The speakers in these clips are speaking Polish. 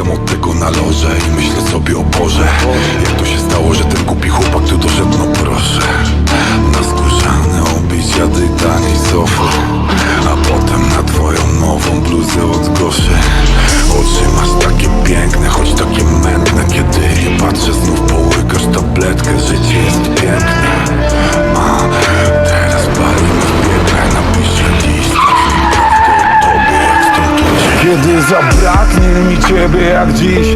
Uciekam od tego na loże i myślę sobie o Boże Jak to się stało, że ten głupi chłopak tu doszedł, no proszę Na skórzane obić jady taniej Kiedy zabraknie mi ciebie jak dziś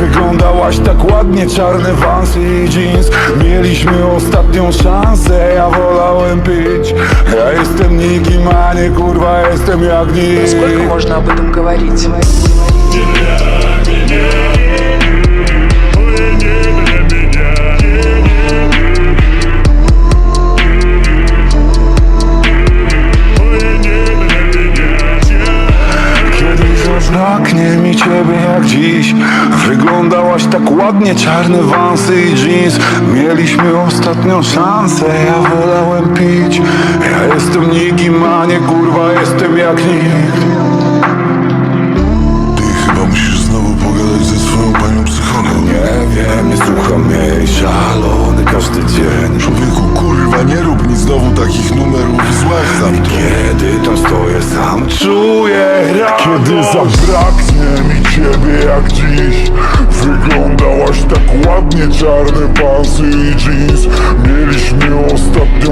Wyglądałaś tak ładnie, czarne wansy i jeans Mieliśmy ostatnią szansę, ja wolałem pić Ja jestem nikim, a nie kurwa, jestem jak nic Сколько можно об этом говорить? Kiedy zabraknie mi ciebie jak dziś. Wyglądałaś tak ładnie, czarne wansy i jeans. Mieliśmy ostatnią szansę, ja wolałem pić. Ja jestem nikim, a nie kurwa, jestem jak nikt. Ty chyba musisz znowu pogadać ze swoją panią psycholog. Nie wiem, nie słucham jej, szalony każdy dzień. Człowieku, kurwa, nie rób mi znowu takich numerów. To Tam stoję sam Czuję Kiedy zabraknie mi ciebie jak dziś Wyglądałaś tak ładnie, czarne pansy i jeans. Mieliśmy ostatnią